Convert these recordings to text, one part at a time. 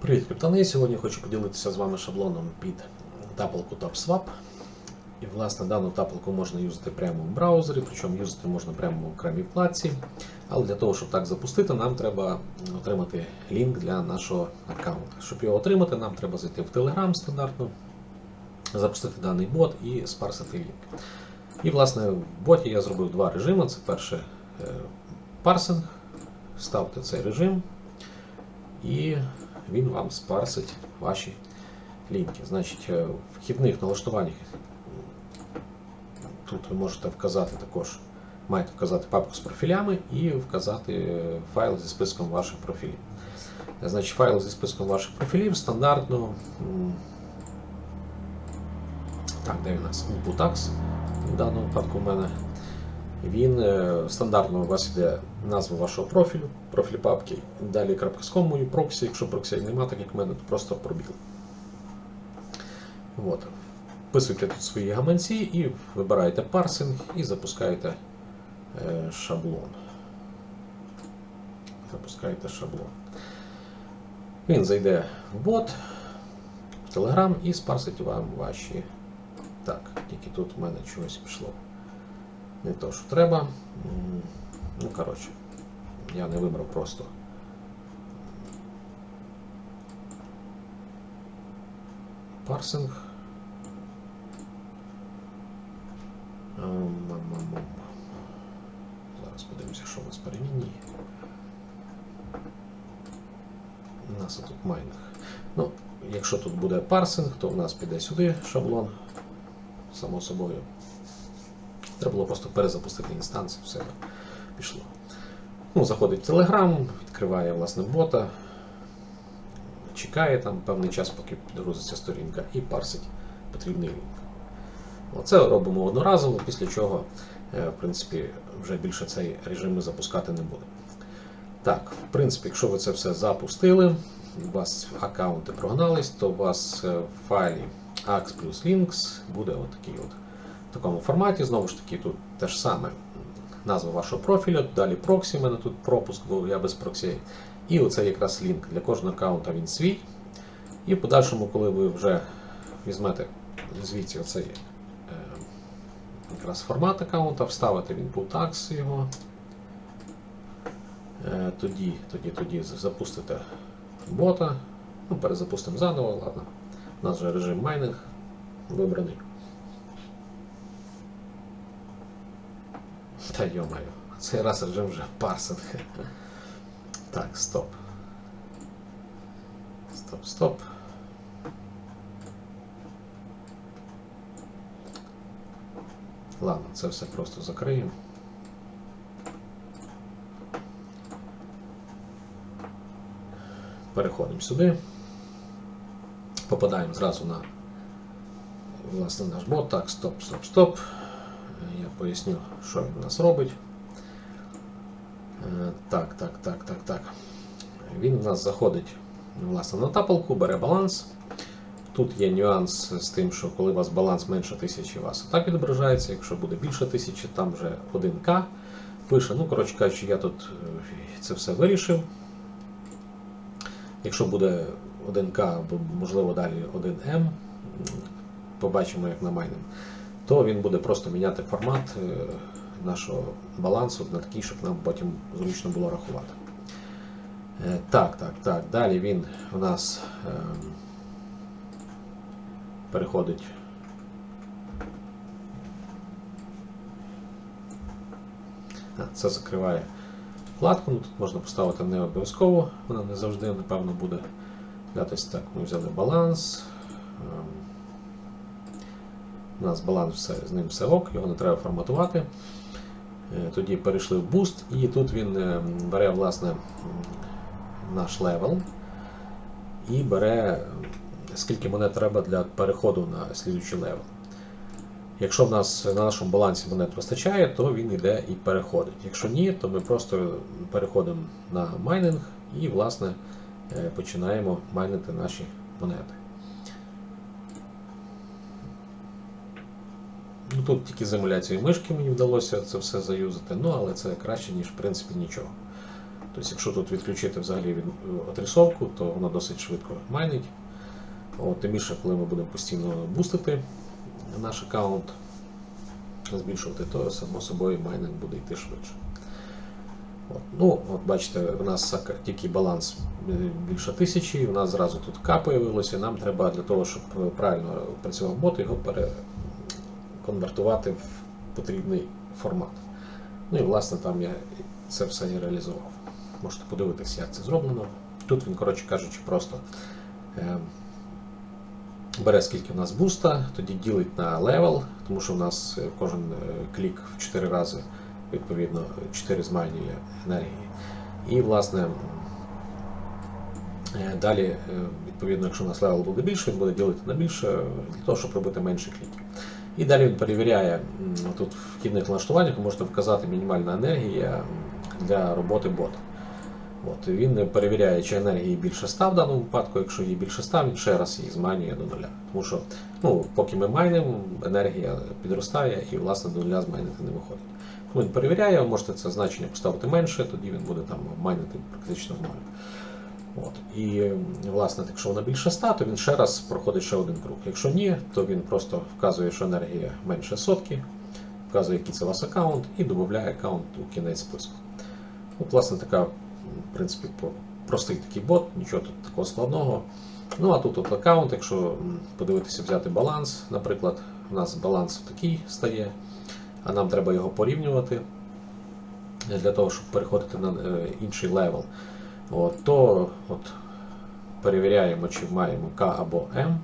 Привіт, криптони! Сьогодні хочу поділитися з вами шаблоном під тапалку TopSwap. І, власне, дану тапалку можна юзати прямо в браузері, причому юзати можна прямо в окремій вкладці. Але для того, щоб так запустити, нам треба отримати лінк для нашого аккаунту. Щоб його отримати, нам треба зайти в Telegram стандартно, запустити даний бот і спарсити лінк. І, власне, в боті я зробив два режими. Це перше е, парсинг. Ставте цей режим. І він вам спарсить ваші лінки. Значить, е, в вхідних налаштуваннях тут ви можете вказати також, маєте вказати папку з профілями і вказати е, файл зі списком ваших профілів. Е, Значить, файл зі списком ваших профілів стандартно. Так, де у нас? Inputax в даному випадку в мене. Він е, стандартно у вас йде назва вашого профілю, профіль папки, далі крапка з комою, проксі, якщо проксі нема, так як в мене, то просто пробіл. От. Вписуйте тут свої гаманці і вибираєте парсинг і запускаєте е, шаблон. Запускаєте шаблон. Він зайде в бот, в Telegram і спарсить вам ваші. Так, тільки тут в мене чогось пішло. Не то, що треба. Ну, коротше, я не вибрав просто. Парсинг. Зараз подивимося, що у нас перемінні. У нас тут майнинг. Ну, якщо тут буде парсинг, то в нас піде сюди шаблон, само собою. Треба було просто перезапустити інстанцію, все пішло. Ну, Заходить в Telegram, відкриває власне бота, чекає там певний час, поки підгрузиться сторінка, і парсить потрібний лінк. Оце робимо одноразово, після чого, е, в принципі, вже більше цей режим ми запускати не буде. Так, в принципі, якщо ви це все запустили, у вас аккаунти прогнались, то у вас е, в файлі ax плюс links буде отакий от такому форматі. Знову ж таки, тут те ж саме назва вашого профіля, далі проксі, у мене тут пропуск, бо я без проксі. І оце якраз лінк. Для кожного аккаунта він свій. І в подальшому, коли ви вже візьмете звідси оцей е, якраз формат аккаунта, вставите він tax його. Е, тоді, тоді, тоді запустите бота. Ну, перезапустимо заново, ладно. У нас вже режим майнинг вибраний. Та йомаю, цей раз режим вже парсинг. Так, стоп. Стоп, стоп. Ладно, це все просто закриємо. Переходимо сюди. Попадаємо зразу на власне наш бот. Так, стоп, стоп, стоп. Я поясню, що він у нас робить. Е, Так, так, так, так, так. Він у нас заходить власне, на тапалку, бере баланс. Тут є нюанс з тим, що коли у вас баланс менше тисячі, у вас так відображається. Якщо буде більше тисячі, там вже 1К пише. Ну, коротше кажучи, я тут е, це все вирішив. Якщо буде 1К або можливо далі 1М, побачимо як на майнинг, то він буде просто міняти формат е, нашого балансу на такий, щоб нам потім зручно було рахувати. Е, Так, так, так. Далі він у нас е, переходить. Це закриває вкладку. Ну, Тут можна поставити не обов'язково, вона не завжди, напевно, буде датись так. Ми взяли баланс. У нас баланс все, з ним все ок, його не треба форматувати. Е, Тоді перейшли в Boost, і тут він е, бере власне наш левел і бере скільки монет треба для переходу на слідуючий левел. Якщо в нас на нашому балансі монет вистачає, то він йде і переходить. Якщо ні, то ми просто переходимо на майнинг і власне е, починаємо майнити наші монети. Ну, Тут тільки з емуляцією мишки мені вдалося це все заюзати, ну але це краще, ніж в принципі нічого. Тобто, якщо тут відключити взагалі від, отрисовку, то воно досить швидко майнить. От, тим більше, коли ми будемо постійно бустити наш аккаунт, збільшувати, то само собою майнинг буде йти швидше. От. Ну, от бачите, у нас тільки баланс е, більше тисячі, у нас зразу тут К появилося, нам треба для того, щоб е, правильно працював бот, його переконвертувати в потрібний формат. Ну і власне там я це все і реалізував. Можете подивитися, як це зроблено. Тут він, коротше кажучи, просто е, бере скільки в нас буста, тоді ділить на левел, тому що в нас е, кожен е, клік в 4 рази, відповідно, 4 змайнює енергії. І, власне, е, далі, відповідно, якщо у нас левел буде більше, він буде ділити на більше для того, щоб робити менше кліків. І далі він перевіряє, тут в вхідних налаштуваннях ви можете вказати мінімальна енергія для роботи бота. От, він перевіряє, чи енергії більше 100 в даному випадку. Якщо її більше 100, він ще раз її зманює до нуля. Тому що ну, поки ми майнимо, енергія підростає і власне до нуля змайнити не виходить. Тому він перевіряє, ви можете це значення поставити менше, тоді він буде там майнити практично в ноль. От. І власне, якщо вона більше 100, то він ще раз проходить ще один круг. Якщо ні, то він просто вказує, що енергія менше сотки, вказує, який це у вас аккаунт, і додає аккаунт у кінець списку. От, власне, така, в принципі, простий такий бот, нічого тут такого складного. Ну а тут от аккаунт, якщо подивитися, взяти баланс, наприклад, у нас баланс такий стає, а нам треба його порівнювати для того, щоб переходити на е, інший левел. От, то от, перевіряємо, чи маємо К або М.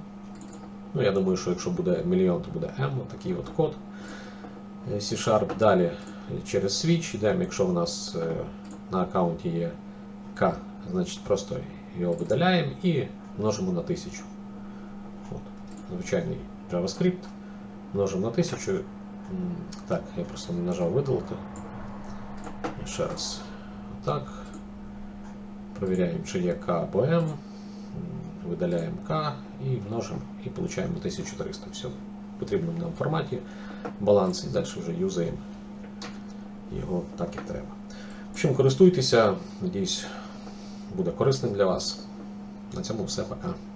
Ну, я думаю, що якщо буде мільйон, то буде М, такий от код. Е, C-Sharp. Далі через switch йдемо, якщо у нас е, на аккаунті є К, значить просто його видаляємо і множимо на 1000. От, звичайний JavaScript. Множимо на 1000. Так, я просто не нажав видалити. Ще раз. Так. Провіряємо, чи є К або М. Видаляємо К і множимо і отримуємо 1300. Все. В потрібному нам форматі баланс і далі вже юзаємо його так як треба. В общем, користуйтеся, надіюсь, буде корисним для вас. На цьому все, пока.